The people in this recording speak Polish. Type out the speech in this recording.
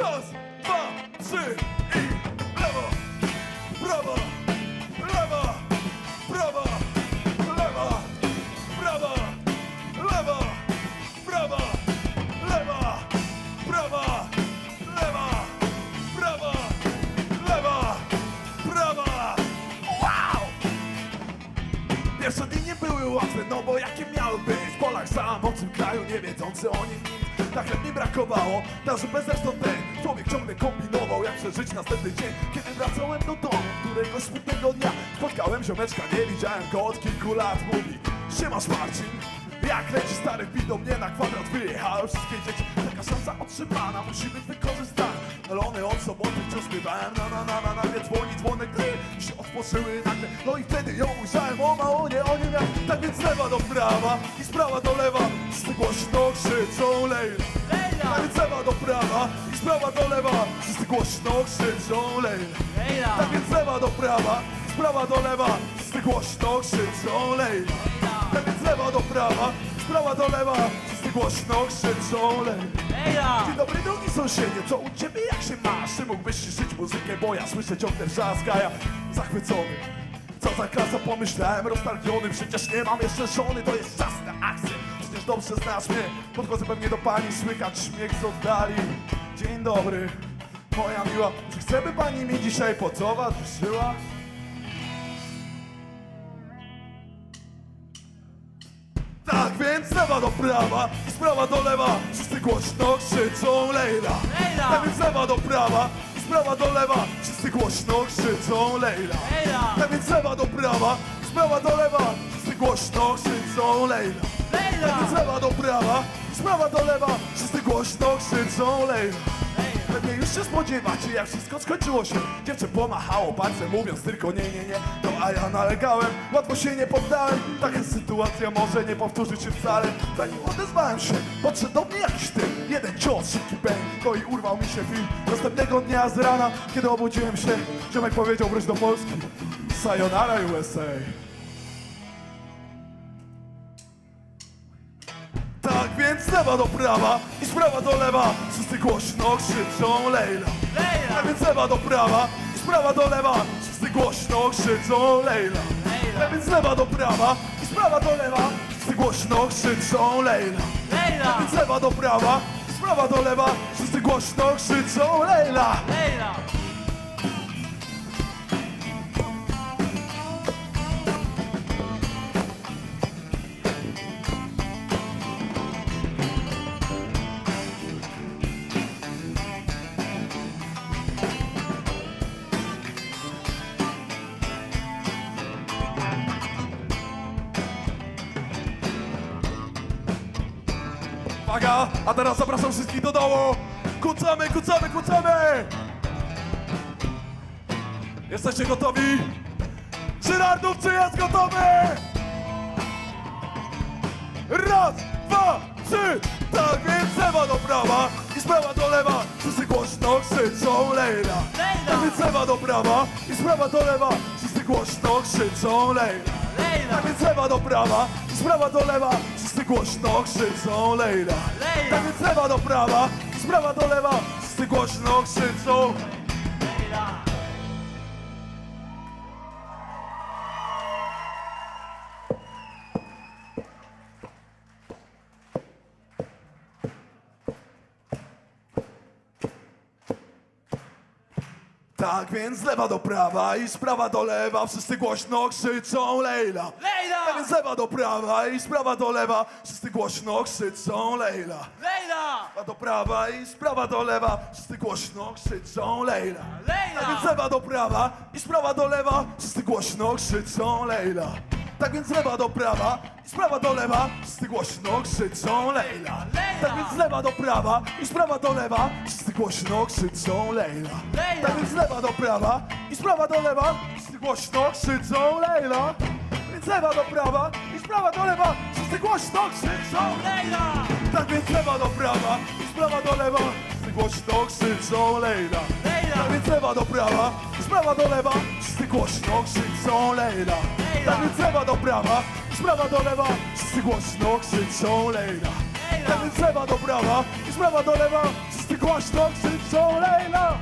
Raz, dwa, trzy i lewo, prawo, lewa, prawa, lewa, prawa, lewa, prawa, lewa, prawa. Wow! Pierwsze dni nie były łatwe, no bo jakie miały być? W polach sam, obcym kraju, nie wiedzący o nim nic Tak jak mi brakowało, na zupę zresztą ten Człowiek ciągle kombinował, jak przeżyć następny dzień Kiedy wracałem do domu, którego smutnego dnia Spotkałem ziomeczka, nie widziałem go od kilku lat. Mówi, siemasz Marcin jak leci stary bit do mnie na kwadrat wyjechały wszystkie dzieci. Taka szansa otrzymana musi być wykorzystana. Melony od soboty wciąż śpiewałem na na na na na Nie dzwoni dzwonek, gdy się otworzyły nagle. No i wtedy ją ujrzałem, o mało nie, o nie miał Tak więc lewa do prawa i z prawa do lewa. Wszyscy głośno krzyczą Więc lewa do prawa? I z prawa do lewa. Wszyscy głośno krzyczą Lejla Tak więc lewa do prawa, z prawa do lewa. Wszyscy głośno krzyczą Lejla Tak więc lewa do prawa, z prawa do lewa. Wszyscy głośno krzyczą Lejla Dzień dobry drogi sąsiedzie, co u ciebie? Jak się masz? Czy mógłbyś ciszyć muzykę, bo ja słyszę ciągle wrzask, ja zachwycony. Co za klasa pomyślałem, roztargniony Przecież nie mam jeszcze żony, to jest czas na akcję Dobrze znasz mnie, podchodzę pewnie do pani Słychać śmiech z oddali. Dzień dobry, moja miła. Czy chce by pani mi dzisiaj potowarzyszyła? Tak więc lewa do prawa i z prawa do lewa. Wszyscy głośno krzyczą Lejla Lejla! Tak więc lewa do prawa i z prawa do lewa. Wszyscy głośno krzyczą Lejla Lejla! Tak więc lewa do prawa i z prawa do lewa. Wszyscy głośno krzyczą Lejla Tak więc lewa do prawa z prawa do lewa. Wszyscy głośno krzyczą Lejla Pewnie już się spodziewacie, jak wszystko skończyło się. Dziewczę pomachało palcem, mówiąc tylko nie, nie, nie. No a ja nalegałem, łatwo się nie poddałem. Taka sytuacja może nie powtórzyć się wcale. Zanim odezwałem się, podszedł do mnie jakiś ty Jeden cios, szybki bang, no i urwał mi się film. Następnego dnia z rana, kiedy obudziłem się Ziomek powiedział wróć do Polski. Sayonara USA lewa do prawa i z prawa do lewa Wszyscy głośno krzyczą Lejla Lejla! Tak więc lewa do prawa i z prawa do lewa Wszyscy głośno krzyczą Lejla Lejla! Tak więc lewa do prawa i z prawa do lewa Wszyscy głośno krzyczą Lejla Lejla! więc lewa do prawa i z prawa do lewa Wszyscy głośno krzyczą Lejla Lejla! Uwaga, a teraz zapraszam wszystkich do domu Kucamy, kucamy, kucamy Jesteście gotowi? Żyrardów, czy jest gotowy? Raz, dwa, trzy Tak więc lewa do prawa i z prawa do lewa Wszyscy głośno krzyczą Lejla! Tak więc lewa do prawa i z prawa do lewa Wszyscy głośno krzyczą Lejla! tak więc lewa do prawa, i z prawa do lewa Wszyscy głośno krzyczą Lejla! Tak więc lewa do prawa, z prawa do lewa Wszyscy głośno krzyczą Tak więc lewa do prawa i z prawa do lewa. Wszyscy głośno krzyczą Lejla Lejla! Tak więc lewa do prawa i z prawa do lewa. Wszyscy głośno krzyczą Lejla Lejla! Lewa do prawa i z prawa do lewa. Wszyscy głośno krzyczą Lejla Lejla! Tak więc lewa do prawa i z prawa do lewa. Wszyscy głośno krzyczą Lejla Tak więc lewa do prawa i z prawa do lewa Wszyscy głośno krzyczą Lejla! Tak więc lewa do prawa i z prawa do lewa Wszyscy głośno krzyczą Lejla! Tak więc lewa do prawa i z prawa do lewa Wszyscy głośno krzyczą Lejla lewa do prawa i z prawa do lewa Wszyscy głośno krzyczą Lejla! tak więc lewa do prawa i z prawa do lewa Wszyscy głośno krzyczą Lejla! Tak więc lewa do prawa i z prawa do lewa Wszyscy głośno krzyczą Lejla! Tak więc lewa do prawa z prawa do lewa Wszyscy głośno krzyczą Lejla! Ten z lewa do prawa z prawa do lewa Wszyscy głośno krzyczą Lejla